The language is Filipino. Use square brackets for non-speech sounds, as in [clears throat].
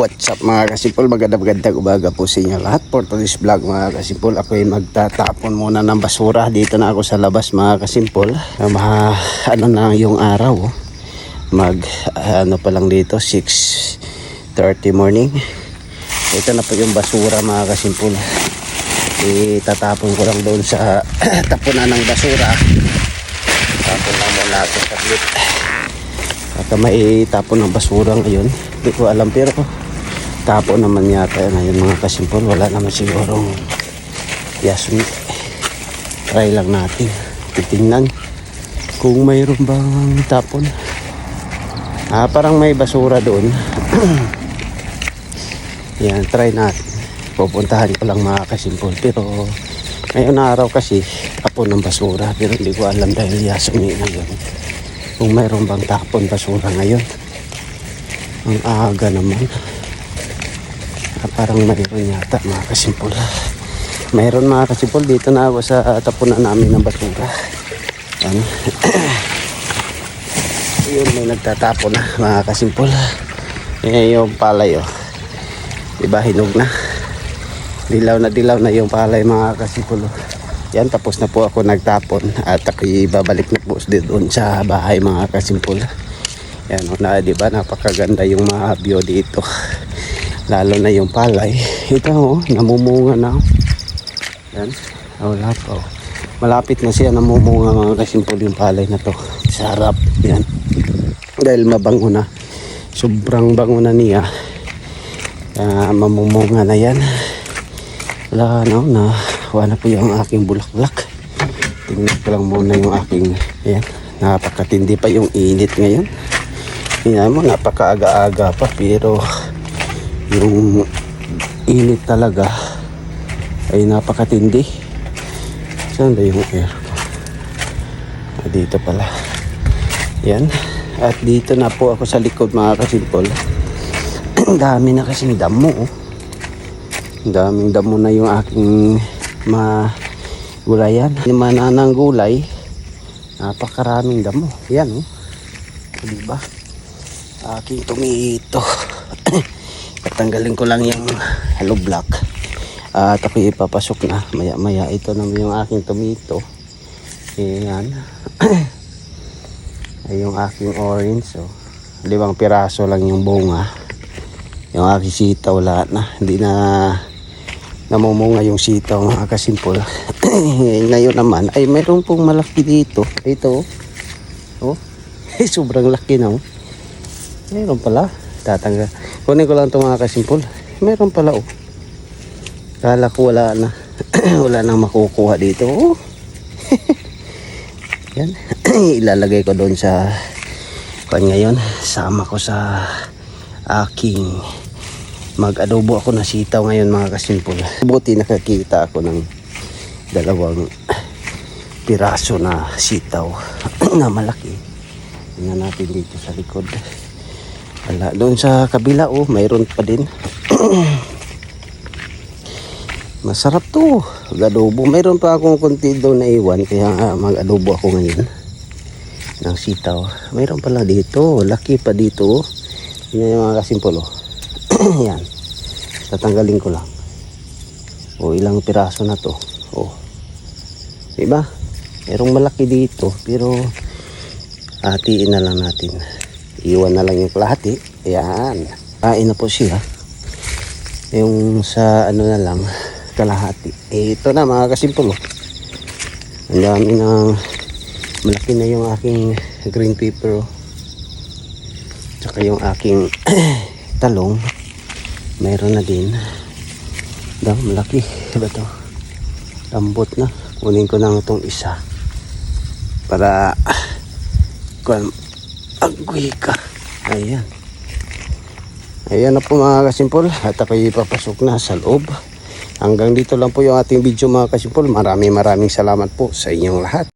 What's up mga kasipol, magandang magandang umaga po sa inyo lahat For today's vlog mga kasipol, ako ay magtatapon muna ng basura. Dito na ako sa labas mga kasipol Mga ano na yung araw oh. Mag ano pa lang dito, 6.30 morning. Ito na po yung basura mga kasipol Itatapon ko lang doon sa [clears throat] tapunan ng basura. Tapon lang muna ako saglit. At may tapon ng basura ngayon. Hindi ko alam pero tapon naman yata ngayon mga kasimpol wala naman sigurong yasmi try lang natin. Titingnan kung mayroon bang tapon. Ah parang may basura doon. [clears throat] Yan try natin. Pupuntahan ko lang mga kasimpol pero ngayon na araw kasi tapon ng basura. Pero hindi ko alam dahil yasmi ngayon kung mayroon bang tapon basura ngayon. Ang aga naman ah, parang mayroon yata mga kasimpol mayroon mga kasimpol dito na sa tapunan namin ng basura. [clears throat] Yan yun may nagtatapon na mga kasimpol yan yung palay oh. Diba hinog na. Dilaw na dilaw na yung palay mga kasimpol oh. Yan, tapos na po ako nagtapon. At ako'y babalik na po doon sa bahay mga kasimpol. Yan, o, na, di ba, napakaganda yung mga view dito. Lalo na yung palay. [laughs] Ito, oh, namumunga na. Yan, oh, wala pa. Oh. Malapit na siya namumunga mga kasimpol yung palay na to. Sarap, yan. Dahil mabango na. Sobrang bango na niya. Ah, mamumunga na yan. Wala, no, na wala po yung aking bulaklak tingnan ko lang muna yung aking ayan, napakatindi pa yung init ngayon tingnan mo napakaaga-aga pa pero yung init talaga ay napakatindi saan ba yung air ah, dito pala yan at dito na po ako sa likod mga kasimpol [clears throat] dami na kasing damo oh. daming damo na yung aking magulayan. Yung mananang gulay, napakaraming damo. Yan, oh. Diba? Aking tumito. [clears throat] Patanggalin ko lang yung hollow block. At ako ipapasok na. Maya maya ito naman yung aking tumito. Yan. [clears throat] Ay yung aking orange. Oh. Limang piraso lang yung bunga. Yung aking sitaw lahat na. Hindi na namumunga yung sitaw mga kasimpol. [clears throat] Ngayon naman ay mayroon pong malaki dito. Dito oh. [laughs] Sobrang laki na oh. Mayroon pala. Tatanggal. Kunin ko lang ito mga kasimpol. Mayroon pala oh. Kala ko wala na. [clears throat] wala nang makukuha dito. Oh. [laughs] Yan. [clears throat] Ilalagay ko doon sa kan ngayon. Sama ko sa aking mag-adobo ako ng sitaw ngayon mga kasimpol. Buti nakakita ako ng dalawang piraso na sitaw [clears throat] na malaki. Tingnan natin dito sa likod. Wala, doon sa kabila oh, mayroon pa din. [clears throat] Masarap to. Mag-adobo. Mayroon pa akong konti doon na iwan kaya nga mag-adobo ako ngayon ng sitaw. Mayroon pala dito. Laki pa dito. Yan yung mga kasimpol oh. [clears throat] yan tatanggalin ko lang o ilang piraso na to o diba merong malaki dito pero hatiin na lang natin iwan na lang yung kalahati ayan kain na po siya. Yung sa ano na lang kalahati. Eh, ito na mga kasimpolo ang dami na malaki na yung aking green pepper oh. tsaka yung aking [clears throat] talong. Mayroon na din. Daw malaki. Ba to. Lambot na. Kunin ko na itong isa. Para [clears throat] agoy ka. Ayan. Ayan na po mga kasimpol. At ako ipapasok na sa loob. Hanggang dito lang po yung ating video mga kasimpol. Maraming maraming salamat po sa inyong lahat